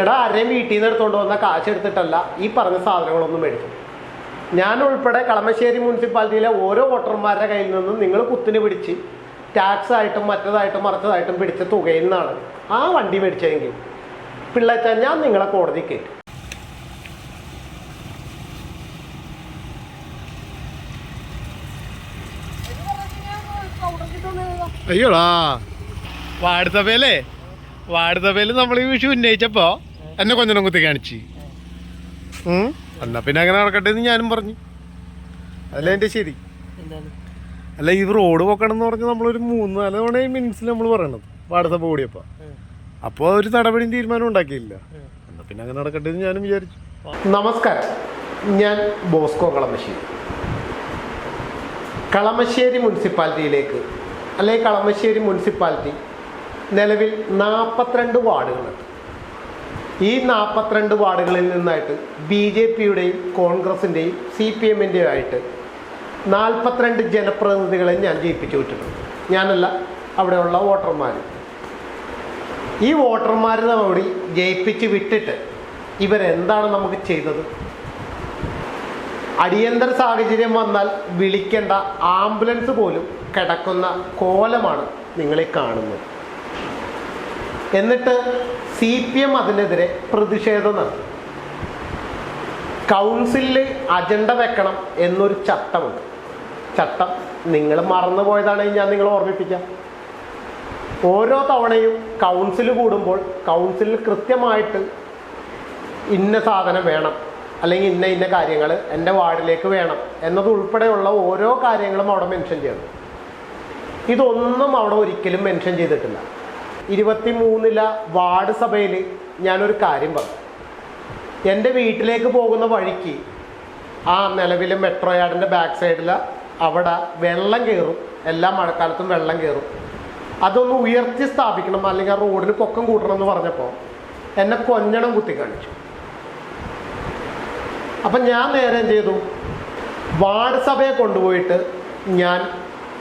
നിങ്ങളുടെ ആരെയും വീട്ടിൽ നിന്ന് എടുത്തുകൊണ്ട് വന്ന കാശ് എടുത്തിട്ടല്ല ഈ പറഞ്ഞ സാധനങ്ങളൊന്നും മേടിക്കും ഞാൻ ഉൾപ്പെടെ കളമശ്ശേരി മുനിസിപ്പാലിറ്റിയിലെ ഓരോ വോട്ടർമാരുടെ കയ്യിൽ നിന്നും നിങ്ങൾ കുത്തിന് പിടിച്ച് ടാക്സ് ആയിട്ടും മറ്റേതായിട്ടും മറിച്ചതായിട്ടും പിടിച്ച തുകയിൽ നിന്നാണ് ആ വണ്ടി മേടിച്ചതെങ്കിൽ. പിള്ളേച്ച ഞാൻ നിങ്ങളെ കോടതി കയറ്റും അയ്യോടാ. വാർഡ് സഭയിലേ വാർഡ് സഭയിൽ നമ്മൾ ഈ വിഷയം ഉന്നയിച്ചപ്പോ എന്നെ കൊഞ്ഞനം കുത്തി കാണിച്ച്. എന്നാ പിന്നെ അങ്ങനെ നടക്കട്ടെ എന്ന് ഞാനും പറഞ്ഞു. അതല്ല എന്റെ ശരി. അല്ല ഈ റോഡ് പോക്കണം എന്ന് പറഞ്ഞ് നമ്മളൊരു മൂന്ന് നാല് തവണ മിനിറ്റ്സിൽ നമ്മൾ പറയണത്. വാട്സപ്പ് ഓടിയപ്പോ കൂടിയപ്പോൾ അപ്പോൾ ഒരു നടപടിയും തീരുമാനം ഉണ്ടാക്കിയില്ല. എന്നാ പിന്നെ അങ്ങനെ നടക്കട്ടെ എന്ന് ഞാനും വിചാരിച്ചു. നമസ്കാരം. ഞാൻ ബോസ്കോ കളമശ്ശേരി. കളമശ്ശേരി മുനിസിപ്പാലിറ്റിയിലേക്ക് അല്ലെങ്കിൽ കളമശ്ശേരി മുനിസിപ്പാലിറ്റി നിലവിൽ നാൽപ്പത്തിരണ്ട് വാർഡുകളുണ്ട്. ഈ നാൽപ്പത്തിരണ്ട് വാർഡുകളിൽ നിന്നായിട്ട് ബി ജെ പിയുടെയും കോൺഗ്രസിന്റെയും സി പി എമ്മിന്റെയും ആയിട്ട് നാൽപ്പത്തിരണ്ട് ജനപ്രതിനിധികളെ ഞാൻ ജയിപ്പിച്ചു വിട്ടിട്ടുണ്ട്. ഞാനല്ല അവിടെയുള്ള വോട്ടർമാർ ഈ വോട്ടർമാരെ നമ്മുടെ ജയിപ്പിച്ച് വിട്ടിട്ട് ഇവരെന്താണ് നമുക്ക് ചെയ്തത്? അടിയന്തര സാഹചര്യം വന്നാൽ വിളിക്കേണ്ട ആംബുലൻസ് പോലും കിടക്കുന്ന കോലമാണ് നിങ്ങളെ കാണുന്നത്. എന്നിട്ട് സി പി എം അതിനെതിരെ പ്രതിഷേധം നടത്തി. കൗൺസിലിൽ അജണ്ട വെക്കണം എന്നൊരു ചട്ടമുണ്ട്. ചട്ടം നിങ്ങൾ മറന്നുപോയതാണെങ്കിൽ ഞാൻ നിങ്ങളെ ഓർമ്മിപ്പിക്കാം. ഓരോ തവണയും കൗൺസിൽ കൂടുമ്പോൾ കൗൺസിലിൽ കൃത്യമായിട്ട് ഇന്ന സാധനം വേണം അല്ലെങ്കിൽ ഇന്ന ഇന്ന കാര്യങ്ങൾ എന്റെ വാർഡിലേക്ക് വേണം എന്നതുൾപ്പെടെയുള്ള ഓരോ കാര്യങ്ങളും അവിടെ മെൻഷൻ ചെയ്യണം. ഇതൊന്നും അവിടെ ഒരിക്കലും മെൻഷൻ ചെയ്തിട്ടില്ല. ഇരുപത്തി മൂന്നില വാർഡ് സഭയിൽ ഞാനൊരു കാര്യം പറഞ്ഞു. എന്റെ വീട്ടിലേക്ക് പോകുന്ന വഴിക്ക് ആ നിലവിലെ മെട്രോ യാർഡിന്റെ ബാക്ക് സൈഡിൽ അവിടെ വെള്ളം കയറും എല്ലാ മഴക്കാലത്തും വെള്ളം കയറും അതൊന്ന് ഉയർത്തി സ്ഥാപിക്കണം അല്ലെങ്കിൽ ആ റോഡിന് പൊക്കം കൂട്ടണം എന്ന് പറഞ്ഞപ്പോൾ എന്നെ കൊഞ്ഞണം കുത്തി കാണിച്ചു. അപ്പം ഞാൻ നേരെ ചെയ്തു? വാർഡ് സഭയെ കൊണ്ടുപോയിട്ട് ഞാൻ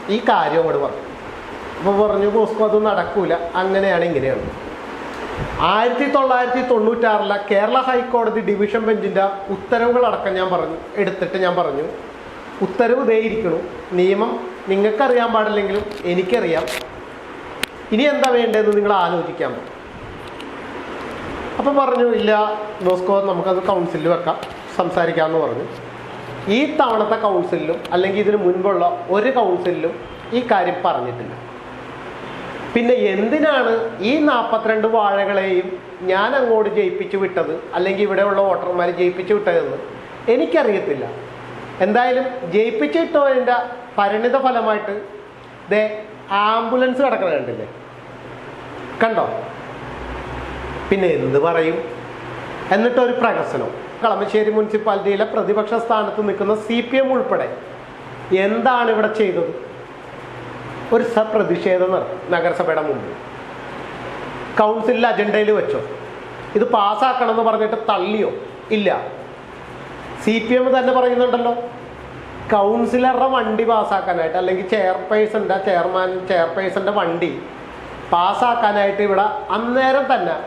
ഈ കാര്യം അങ്ങോട്ട് പറഞ്ഞു. അപ്പോൾ പറഞ്ഞു ബോസ്കോ അത് നടക്കൂല. അങ്ങനെയാണ് ഇങ്ങനെയാണ്. ആയിരത്തി തൊള്ളായിരത്തി തൊണ്ണൂറ്റാറിലെ കേരള ഹൈക്കോടതി ഡിവിഷൻ ബെഞ്ചിന്റെ ഉത്തരവുകളടക്കം ഞാൻ പറഞ്ഞു എടുത്തിട്ട് ഞാൻ പറഞ്ഞു. ഉത്തരവ് ഇതേ ഇരിക്കണു. നിയമം നിങ്ങൾക്കറിയാൻ പാടില്ലെങ്കിലും എനിക്കറിയാം. ഇനി എന്താ വേണ്ടതെന്ന് നിങ്ങൾ ആലോചിക്കാൻ പറ്റും അപ്പം പറഞ്ഞു ഇല്ല ബോസ്കോ നമുക്കത് കൗൺസിലിൽ വെക്കാം സംസാരിക്കാമെന്ന് പറഞ്ഞു. ഈ തവണത്തെ കൗൺസിലിലും അല്ലെങ്കിൽ ഇതിന് മുൻപുള്ള ഒരു കൗൺസിലിലും ഈ കാര്യം പറഞ്ഞിട്ടില്ല. പിന്നെ എന്തിനാണ് ഈ നാൽപ്പത്തിരണ്ട് വാഴകളെയും ഞാൻ അങ്ങോട്ട് ജയിപ്പിച്ചു വിട്ടത്? അല്ലെങ്കിൽ ഇവിടെയുള്ള വോട്ടർമാർ ജയിപ്പിച്ചു വിട്ടതെന്ന്? എനിക്കറിയത്തില്ല. എന്തായാലും ജയിപ്പിച്ചു വിട്ടതിന്റെ പരിണിത ഫലമായിട്ട് ദേ ആംബുലൻസ് കിടക്കണ കണ്ടില്ലേ? കണ്ടോ? പിന്നെ എന്ത് പറയും? എന്നിട്ടൊരു പ്രകസനം കളമശ്ശേരി മുനിസിപ്പാലിറ്റിയിലെ പ്രതിപക്ഷ സ്ഥാനത്ത് നിൽക്കുന്ന സി പി എം ഉൾപ്പെടെ. എന്താണ് ഇവിടെ ചെയ്തത്? ഒരു സപ്രതിഷേധം നടത്തും നഗരസഭയുടെ മുമ്പിൽ. കൗൺസിലിൽ അജണ്ടയിൽ വെച്ചോ. ഇത് പാസ്സാക്കണം എന്ന് പറഞ്ഞിട്ട് തള്ളിയോ? ഇല്ല. സി പി എം തന്നെ പറയുന്നുണ്ടല്ലോ. കൗൺസിലറുടെ വണ്ടി പാസ്സാക്കാനായിട്ട് അല്ലെങ്കിൽ ചെയർപേഴ്സന്റെ ചെയർമാൻ ചെയർപേഴ്സന്റെ വണ്ടി പാസ്സാക്കാനായിട്ട് ഇവിടെ അന്നേരം തന്നെ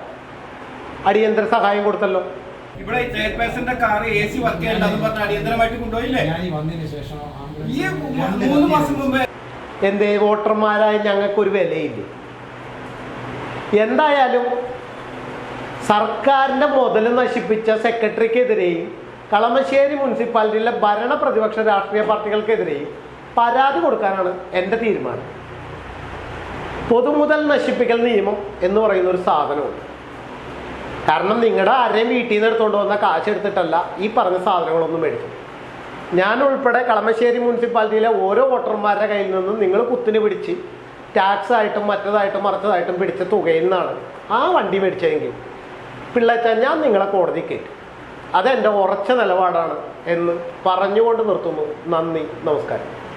അടിയന്തര സഹായം കൊടുത്തല്ലോ. ഇവിടെ ചെയർപേഴ്സന്റെ കാർ എ സി വർക്ക് ചെയ്യേണ്ടത് പറഞ്ഞ അടിയന്തരമായിട്ട് കൊണ്ടുപോയില്ലേ? ഞാൻ ഈ വന്നതിന് ശേഷം ഈ മൂന്ന് മാസം മുമ്പേ എന്തേ വോട്ടർമാരായ ഞങ്ങൾക്കൊരു വിലയില്ല. എന്തായാലും സർക്കാരിന്റെ മുതൽ നശിപ്പിച്ച സെക്രട്ടറിക്കെതിരെയും കളമശ്ശേരി മുനിസിപ്പാലിറ്റിയിലെ ഭരണ പ്രതിപക്ഷ രാഷ്ട്രീയ പാർട്ടികൾക്കെതിരെയും പരാതി കൊടുക്കാനാണ് എന്റെ തീരുമാനം. പൊതുമുതൽ നശിപ്പിക്കൽ നിയമം എന്ന് പറയുന്ന ഒരു സാധനമുണ്ട്. കാരണം നിങ്ങളുടെ ആരെയും വീട്ടിൽ നിന്ന് എടുത്തുകൊണ്ട് വന്ന കാശ് എടുത്തിട്ടല്ല ഈ പറഞ്ഞ സാധനങ്ങളൊന്നും മേടിക്കും ഞാൻ ഉൾപ്പെടെ കളമശ്ശേരി മുനിസിപ്പാലിറ്റിയിലെ ഓരോ വോട്ടർമാരുടെ കയ്യിൽ നിന്നും നിങ്ങൾ കുത്തിന് പിടിച്ച് ടാക്സ് ആയിട്ടും മറ്റേതായിട്ടും മറിച്ചതായിട്ടും പിടിച്ച തുകയിൽ നിന്നാണ് ആ വണ്ടി മേടിച്ചതെങ്കിൽ പിള്ളേച്ച ഞാൻ നിങ്ങളെ കോടതി കയറ്റും. അതെന്റെ ഉറച്ച നിലപാടാണ് എന്ന് പറഞ്ഞുകൊണ്ട് നിർത്തുന്നു. നന്ദി നമസ്കാരം.